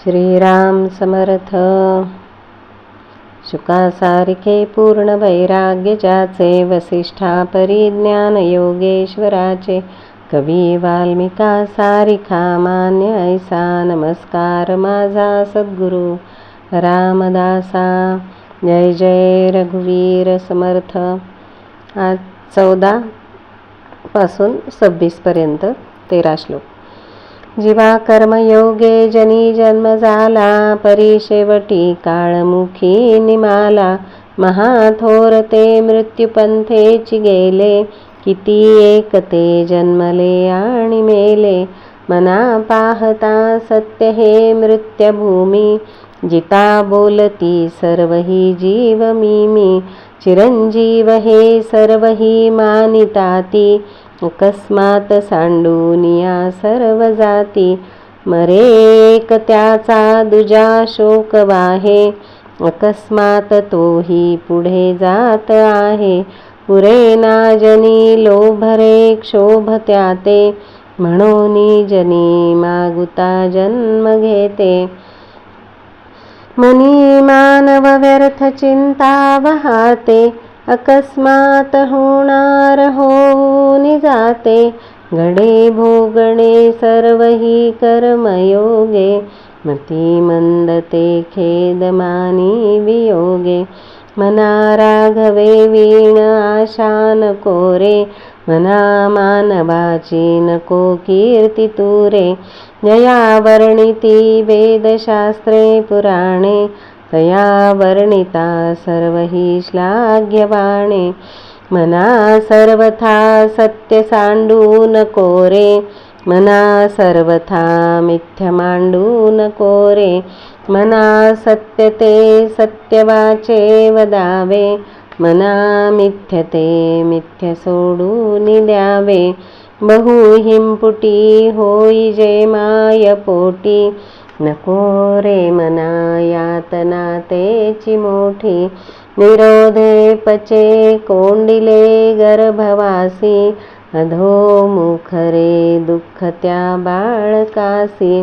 श्रीराम समर्थ। शुकासारखे पूर्ण वैराग्य ज्याचे वसिष्ठा परिज्ञान योगेश्वराचे कवी वाल्मिका सारिखा मान्य ऐसा नमस्कार माझा सद्गुरु रामदासा। जय जय रघुवीर समर्थ। आज चौदा पासून सव्वीसपर्यंत तेरा श्लोक. जीवा कर्मयोगे जनी जन्म झाला परी शेवटी काळमुखी निमाला महाथोर ते मृत्युपंथेची गेले किती एक ते जन्मले आणि मेले मना पाहता सत्य हे मृत्यभूमी जिता बोलती सर्व ही जीव मी मी चिरंजीव हे सर्व ही मानिताती अकस्मात सांडूनिया सर्व जाती. मरे एक त्याचा दुजा शोक वाहे. अकस्मात तोही पुढे जात आहे. पुरे ना जनी लोभरे क्षोभ त्याते. म्हणून जनी मागुता जन्म घेते. मनी मानव व्यर्थ चिंता वहाते. अकस्मात होणार होऊन जाते. घडे भोगणे सर्व ही कर्मयोगे. मती मंदते खेदमानी वियोगे. मना राघवे वीण आशा नको रे मना मानवाची नको कीर्ती तुरे. जया वर्णिती वेदशास्त्रे पुराणे. तया वर्णिता सर्व ही श्लाघ्यवाणे मना सर्वथा सत्य सांडू नको रे मना सर्वथा मिथ्य मांडू नको रे मना सत्य ते सत्यवाचे वदावे मना मिथ्य ते मिथ्य सोडून द्यावे बहु हिंपुटी होई जे माय पोटी नको रे मना यातना तेची मोठी. निरोधे पचे कोंडिले गर्भवासी. अधो मुखरे दुःख त्या बाळकासी.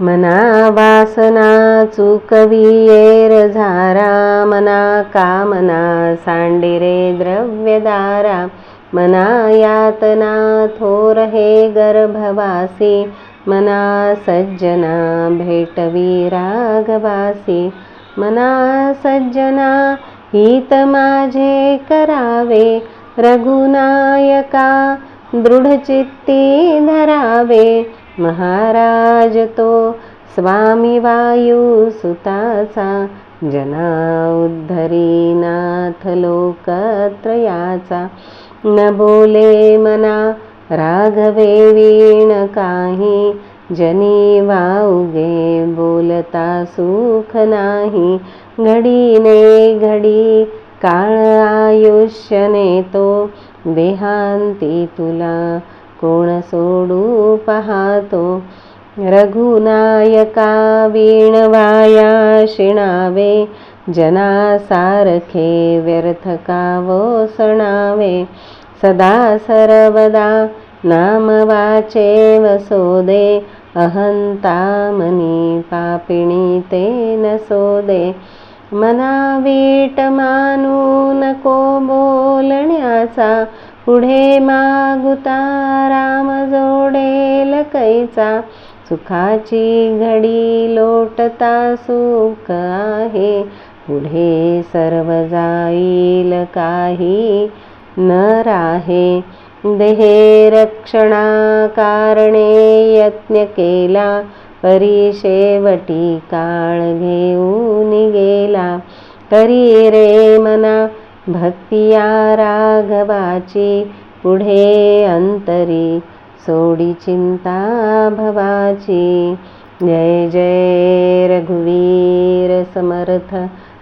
मना वासना चुकवियेर झारा मना कामना सांडिरे द्रव्यदारा. मना यातना थोर हे गर्भवासी. मना सज्जना भेटवी रागवासी मना सज्जना हित माझे करावे. रघुनायका दृढचित्ती धरावे. महाराज तो स्वामी वायू सुताचा. जना उद्धरी नाथ लोकत्रयाचा. न बोले मना राघवे वीण काही जनी वाऊगे बोलता सुख नाही. घडीने घडी काळ आयुष्य नेतो. देहांती तुला कोण सोडू पाहतो? रघुनायका वीणवाया शिणावे जनासारखे व्यर्थ कावो सणावे? सदा सर्वदा नाम वाचे वसोदे अहंता मनी पापिणी ते नसोदे मना वीट मानू नको बोलण्याचा पुढे मागुता राम जोडेल कैचा। सुखाची घडी लोटता सुख आहे पुढे सर्व जाईल काही। न राहे. देहे रक्षणा कारणे यत्न केला परी शेवटी काळ घेऊन गेला. करी रे मना भक्तिया राघवाची पुढे अंतरी सोडी चिंता भवाची. जय जय रघुवीर समर्थ